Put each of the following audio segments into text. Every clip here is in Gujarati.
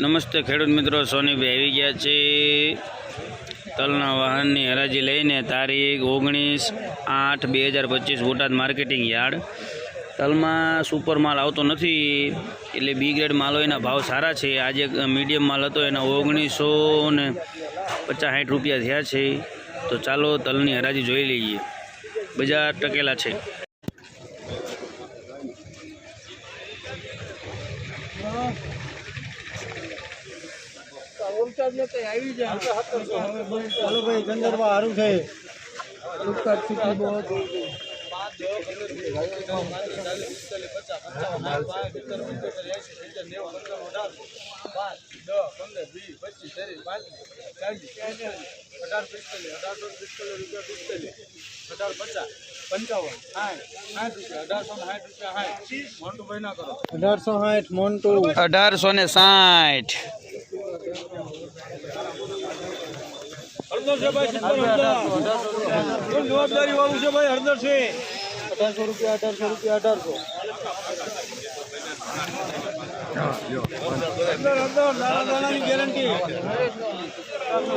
નમસ્તે ખેડૂત મિત્રો, સોનીભાઈ આવી ગયા છે. તલના વાહનની હરાજી લઈને તારીખ ઓગણીસ આઠ બે હજાર પચીસ બોટાદ માર્કેટિંગ યાર્ડ. તલમાં સુપર માલ આવતો નથી, એટલે બી ગ્રેડ માલો એના ભાવ સારા છે. આજે મીડિયમ માલ હતો, એના ઓગણીસો ને પચાસ રૂપિયા થયા છે. તો ચાલો તલની હરાજી જોઈ લઈએ. બજાર ટકેલા છે. ચાલો ભાઈ ગંદરબા સારું છે ઉપકાર ચૂકી બહુ અઢારસો ને સાઠ જવાબદારી વાળું છે ભાઈ હળદર છે અઢારસો રૂપિયા અઢારસો રૂપિયા અઢારસો. હળદર અંદર દાણા દાણાની ગેરંટી અઢારસો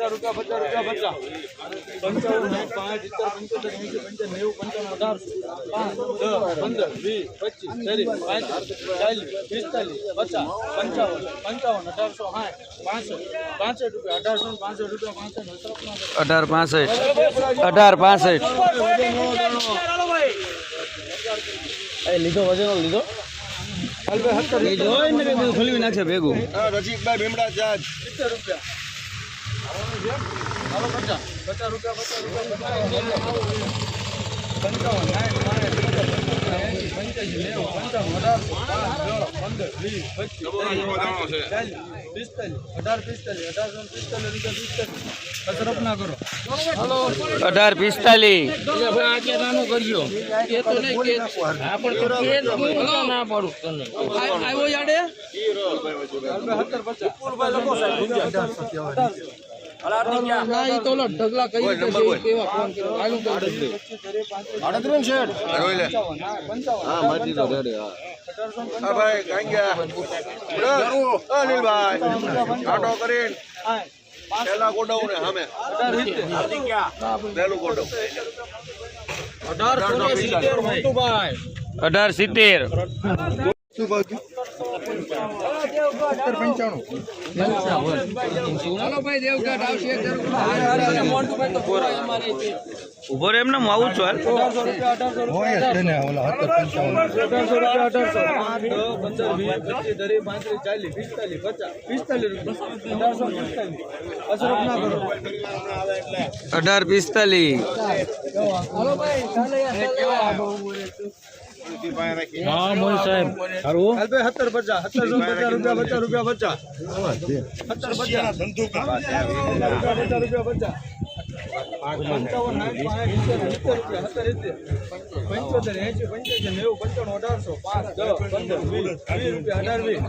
પચાસ રૂપિયા પચાસ રૂપિયા પચાસ. પંચાવન પાંચ સિત્તેર પંચોતેર એંસી પંચાવન નેવું પંચાવન અઢારસો પાંચ દસ પંદર વીસ પચીસ ત્રીસ પાંત્રીસ ચાલીસ પિસ્તાલીસ પચાસ પંચાવન પંચાવન અઢારસો સાઠ પાસઠ પાસઠ રૂપિયા અઢારસો ને રૂપિયા પાસઠ અઢાર પાસઠ. અઢાર પાસઠ. લીધો વજનો લીધો? ખોલવી નાખશે ભેગું. રજીકભાઈ ભીમડા ચાર્જ. સિત્તેર રૂપિયા. પચાસ પિસ્તાલીસ. રૂપિયા પચાસ રૂપિયા અઢાર સાઠ પાંચ એંસી પંચ્યાસી નેવું પંચાવન અઢારસો પાંચ દસ પંદર વીસ પચીસ ત્રીસ ચાલીસ પિસ્તાલીસ અઢાર પિસ્તાલીસ અઢારસો ને પિસ્તાલીસ રૂપિયા પિસ્તાલીસ કસરત ના કરો અઢાર પિસ્તાલીસ સત્તર પચાસ કરીને પેલા ગોડાઉન ને સામે પેલું ગોડાઉન. અઢાર સિત્તેર. ઊભો રે એમને હું આવું છું હાલ. અઢારસો રૂપિયા અઢારસો રૂપિયા અઢારસો રૂપિયા અઢારસો પાંચ પંદર વીસ પચીસ ત્રીસ પાંત્રીસ ચાલીસ પિસ્તાલીસ પચાસ પિસ્તાલીસ અઢારસો પિસ્તાલીસ કસરત ના કરો અઢાર પિસ્તાલીસ. હાલભાઈ સત્તર પચાસ સત્તરસો પચાસ રૂપિયા પચાસ રૂપિયા પચાસ સત્તર પચાસ રૂપિયા પચાસ રૂપિયા પચાસ સિત્તેર સિત્તેર રૂપિયા સત્તર સિત્તેર પંચોતેર એંસી પંચ્યાસી નેવું પંચાણું અઢારસો પાંચ દસ પંદર વીસ વીસ રૂપિયા અઢાર વીસ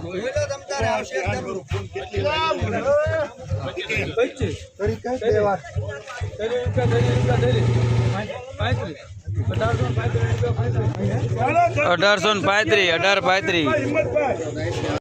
પચીસ ત્રીસ રૂપિયા ત્રીસ રૂપિયા ત્રીસ પાંત્રીસ અઢારસો પાંત્રીસ અઢારસો ને પાંત્રીસ અઢાર પાંત્રીસ.